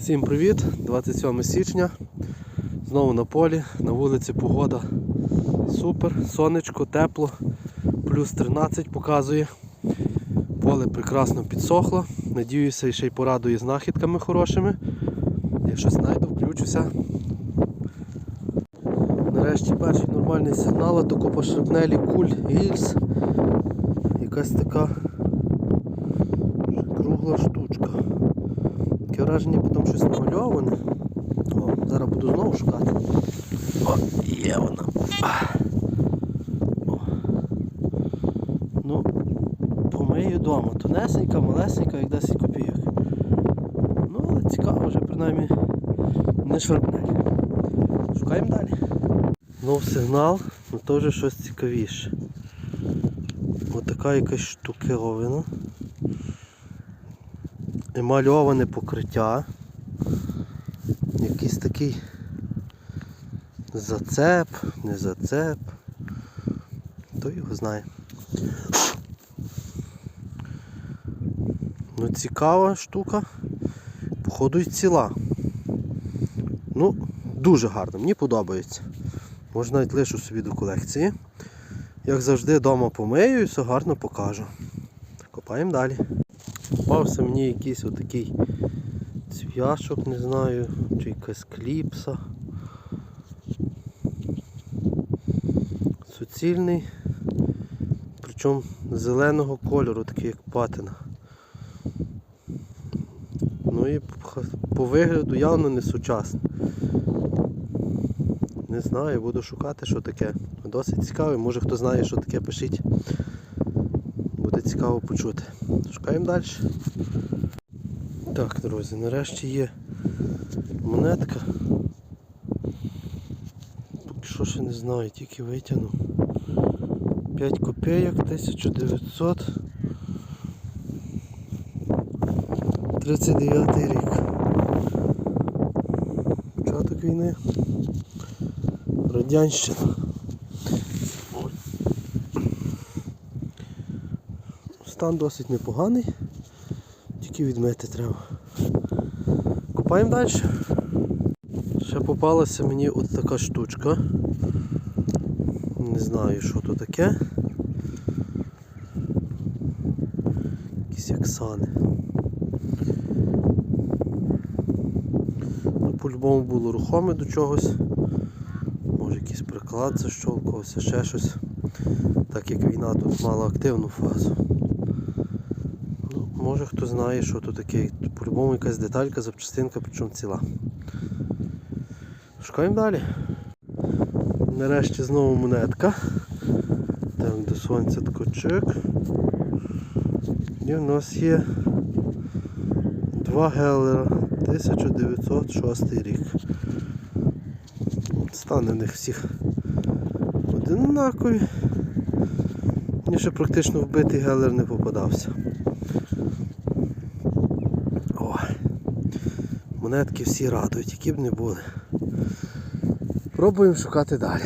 Всім привіт! 27 січня. Знову на полі, на вулиці погода супер, сонечко, тепло, плюс 13 показує. Поле прекрасно підсохло. Надіюся, ще й порадує знахідками хорошими. Як щось знайду, включуся. Нарешті перший нормальний сигнал, а тако по шрапнелі куль гільз. Якась така кругла штучка. Враження, там щось намальоване. О, зараз буду знову шукати. О, є вона. О. Ну, помию вдома. Тонесенька, малесенька, як 10 копійок. Ну, але цікаво вже принаймні не шварпнель. Шукаємо далі. Знов сигнал, ну то вже щось цікавіше. Отака якась штуковина емальоване покриття. Якийсь такий зацеп, не зацеп. Хто його знає. Ну цікава штука. Походу й ціла. Ну, дуже гарно, мені подобається. Можна навіть лишу собі до колекції. Як завжди вдома помию і все гарно покажу. Копаємо далі. Попався мені якийсь отакий цвяшок, не знаю, чи якась кліпса. Суцільний, причому зеленого кольору, такий як патина. Ну і по вигляду явно не сучасний. Не знаю, буду шукати, що таке. Досить цікавий, може хто знає, що таке, пишіть. Цікаво почути. Шукаємо далі. Так, друзі, нарешті є монетка. Поки що ще не знаю, тільки витягну. 5 копійок 1939 рік. Початок війни. Радянщина. Стан досить непоганий, тільки відмити треба. Копаємо далі. Ще попалася мені от така штучка. Не знаю що то таке. Якісь яксани. Ну, По-любому було рухоме до чогось. Може якийсь приклад защолкувався, ще щось. Так як війна тут мала активну фазу. Може хто знає, що тут таке. По-любому якась деталька, запчастинка, причому ціла. Шукаємо далі. Нарешті знову монетка. Там до сонця ткачик. І в нас є два гелера 1906 рік. Стане в них всіх одинакові. Мені ще практично вбитий гелер не попадався. Монетки всі радують, які б не були. Пробуємо шукати далі.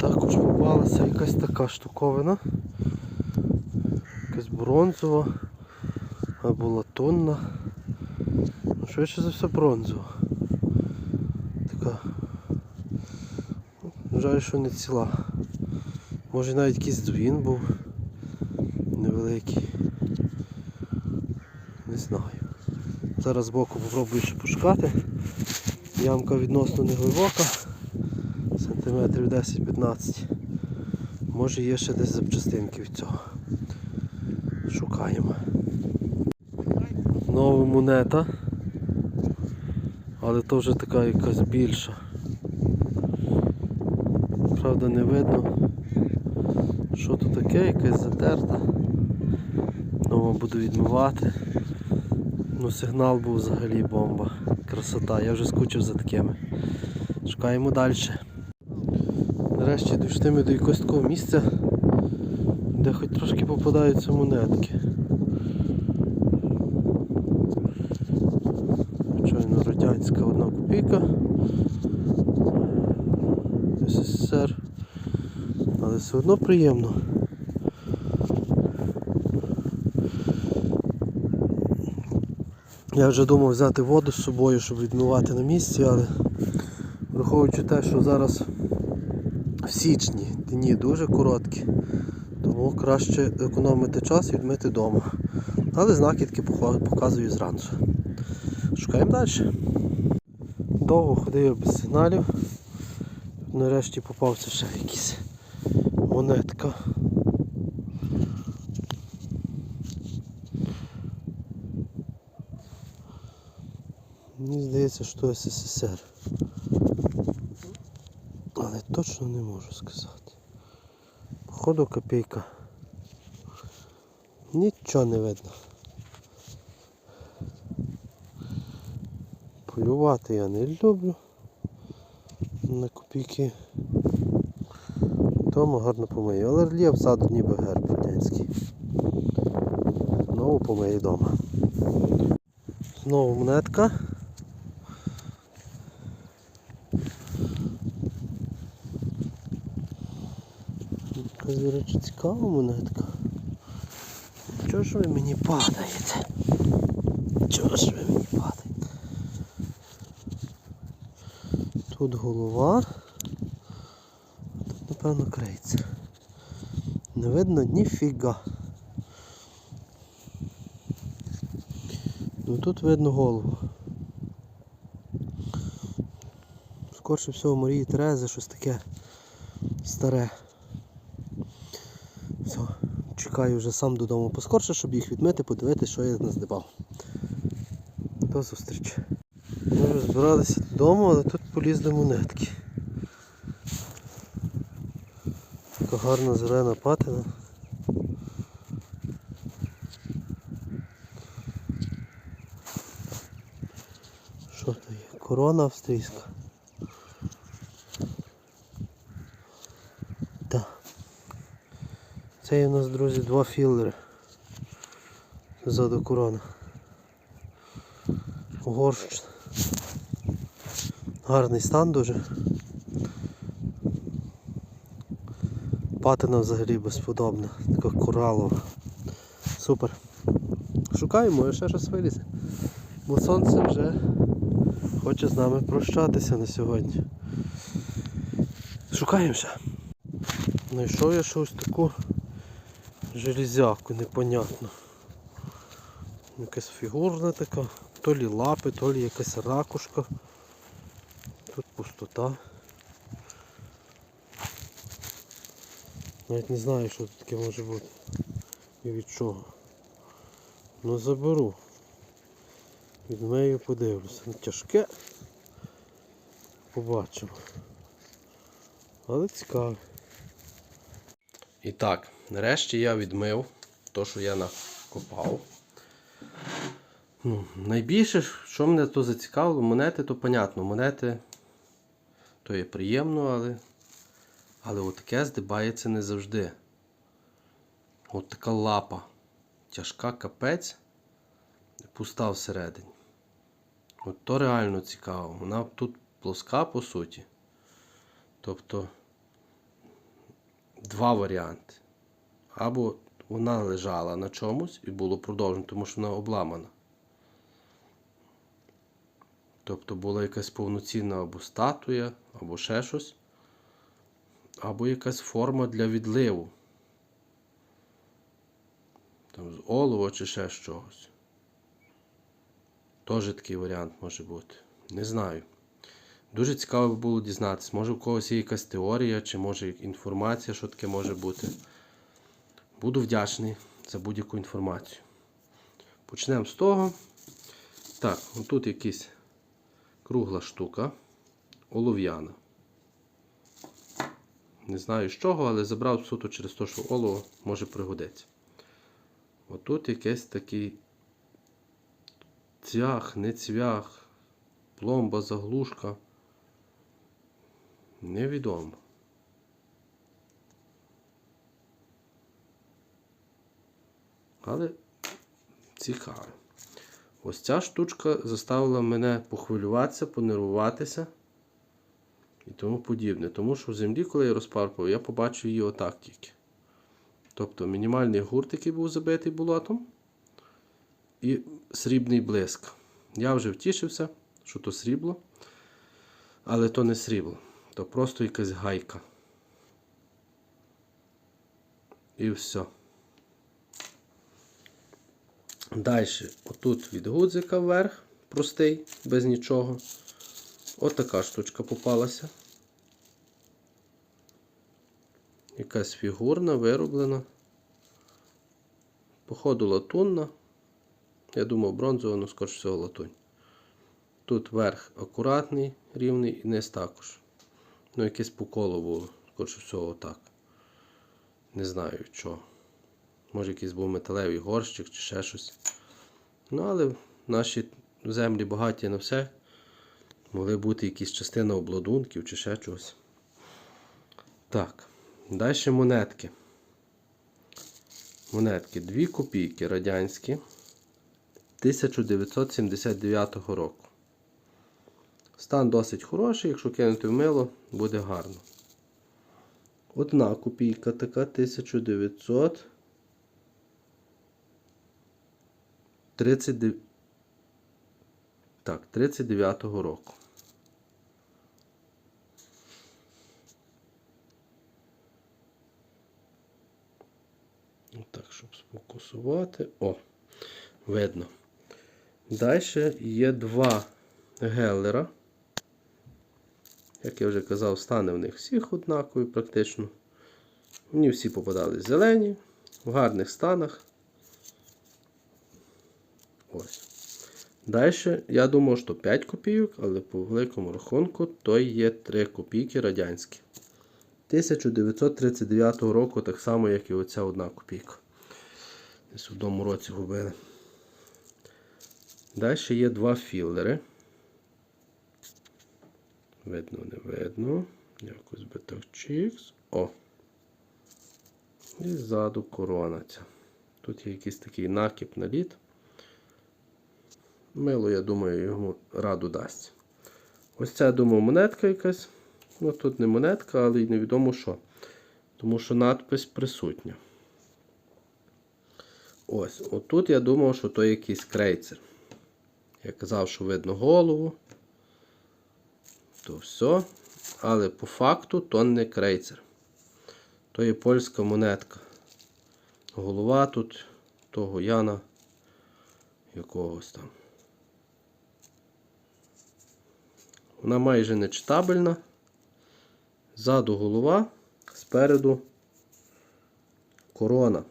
Також попалася якась така штуковина. Якась бронзова або латунна. Ну, швидше за все бронзова. Така. Жаль, що не ціла. Може навіть якийсь дзвін був невеликий. Не знаю. Зараз збоку попробую ще пошукати. Ямка відносно не глибока. Сантиметрів 10-15. Може є ще десь запчастинки від цього. Шукаємо. Нова монета. Але то вже така якась більша. Правда не видно. Що тут таке, якась затерта. Знову буду відмивати. Ну сигнал був взагалі бомба. Красота, я вже скучив за такими. Шукаємо далі. Нарешті дійшли до якогось такого місця, де хоч трошки попадаються монетки. Звичайно, радянська одна копійка. СССР. Але все одно приємно. Я вже думав взяти воду з собою, щоб відмивати на місці, але враховуючи те, що зараз в січні дні дуже короткі, тому краще економити час і відмити вдома. Але знахідки похо- показую зранку. Шукаємо далі. Довго ходив без сигналів. Нарешті попався ще якийсь монетка. Мені здається, що СССР. Але точно не можу сказати. Походу копійка. Нічого не видно. Полювати я не люблю на копійки. Тому гарно помию. Але рельєф ззаду ніби герб радянський. Знову помию вдома. Знову монетка. Якась, до речі, цікава монетка. Чого ж ви мені падаєте? Чого ж ви мені падаєте? Тут голова. Тут, напевно, криється. Не видно ніфіга. Ну тут видно голову. Скорше всього Марії Терези щось таке старе. Чекаю вже сам додому поскорше, щоб їх відмити, подивитися, що я наздибав. До зустрічі. Ми вже збиралися додому, але тут полізли монетки. Така гарна зелена патина. Що то є? Корона австрійська. Це у нас, друзі, два філери. Ззаду корона. Угорщина. Гарний стан дуже. Патина взагалі безподобна, така коралова. Супер. Шукаємо, може ще щось вилізе. Бо сонце вже хоче з нами прощатися на сьогодні. Шукаємо ще. Знайшов я щось таку железяку непонятну. Якась фігурна така, то лі лапи, то лі якась ракушка. Тут пустота. Навіть не знаю, що тут таке може бути. І від чого. Ну заберу. Відмею подивлюся. Ну, Тяжке. Побачимо. Але цікаво. І так, нарешті я відмив те, що я накопав. Ну, найбільше, що мене то зацікавило, монети, то понятно, монети то є приємно, але але отаке здибається не завжди. От така лапа. Тяжка капець, пуста всередині. От то реально цікаво. Вона тут плоска по суті. Тобто два варіанти. Або вона лежала на чомусь і було продовжено, тому що вона обламана. Тобто була якась повноцінна або статуя, або ще щось, або якась форма для відливу. Там з олова чи ще з чогось. Теж такий варіант може бути. Не знаю. Дуже цікаво було дізнатися. Може у когось є якась теорія, чи може інформація, що таке може бути. Буду вдячний за будь-яку інформацію. Почнемо з того. Так, отут якась кругла штука, олов'яна. Не знаю з чого, але забрав суто через те, що олово може пригодитися. Отут якийсь такий цвях, не цвях, пломба, заглушка. Невідомо. Але цікаво. Ось ця штучка заставила мене похвилюватися, понервуватися і тому подібне. Тому що в землі, коли я розпарпав, я побачив її отак тільки. Тобто мінімальний гурт, який був забитий болотом, і срібний блиск. Я вже втішився, що то срібло. Але то не срібло, то просто якась гайка. І все. Далі, отут від гудзика вверх, простий, без нічого. От така штучка попалася. Якась фігурна, вироблена. Походу латунна. Я думав бронзова, але скоріше всього латунь. Тут верх акуратний, рівний і низ також. Ну, якесь по колу було, скоріше всього, отак. Не знаю чого. Може якийсь був металевий горщик чи ще щось. Ну, але наші землі багаті на все. Могли бути якісь частина обладунків чи ще чогось. Так, далі монетки. Монетки 2 копійки радянські 1979 року. Стан досить хороший, якщо кинути в мило, буде гарно. Одна копійка така 1900. 39 так, 39-го року. Так, щоб сфокусувати. О, видно. Далі є два геллера. Як я вже казав, стани в них всіх однакові практично. Мені всі попадались зелені, в гарних станах. Ось. Далі, я думав, що 5 копійок, але по великому рахунку то є 3 копійки радянські. 1939 року, так само, як і оця одна копійка. Десь в одному році губили. Далі є два філери. Видно, не видно. Якось би чікс. О! І ззаду корона ця. Тут є якийсь такий накіп на лід. Мило, я думаю, йому раду дасть. Ось ця, я думаю, монетка якась. Ну, тут не монетка, але й невідомо що. Тому що надпись присутня. Ось, отут я думав, що то якийсь крейцер. Я казав, що видно голову. То все. Але по факту то не крейцер. То є польська монетка. Голова тут того Яна якогось там. Вона майже не читабельна. Ззаду голова, спереду корона.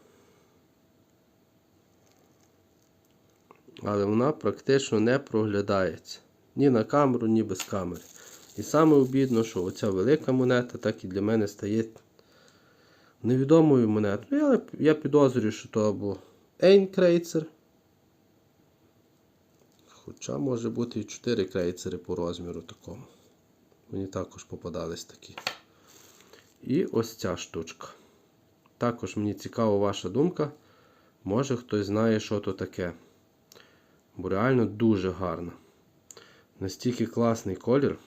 Але вона практично не проглядається. Ні на камеру, ні без камери. І саме обідно, що оця велика монета так і для мене стає невідомою монетою. Але я підозрюю, що то або Ейн-крейцер. Хоча може бути і 4 крейцери по розміру такому. Мені також попадались такі. І ось ця штучка. Також мені цікава ваша думка. Може хтось знає, що то таке. Бо реально дуже гарно. Настільки класний колір.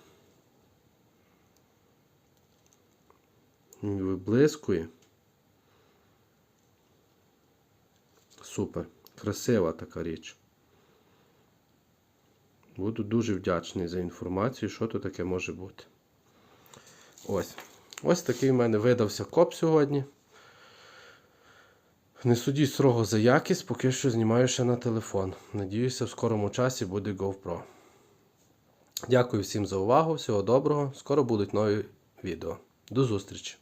Виблискує. Супер. Красива така річ. Буду дуже вдячний за інформацію, що то таке може бути. Ось. Ось такий в мене видався коп сьогодні. Не судіть строго за якість, поки що знімаю ще на телефон. Надіюся, в скорому часі буде GoPro. Дякую всім за увагу, всього доброго. Скоро будуть нові відео. До зустрічі!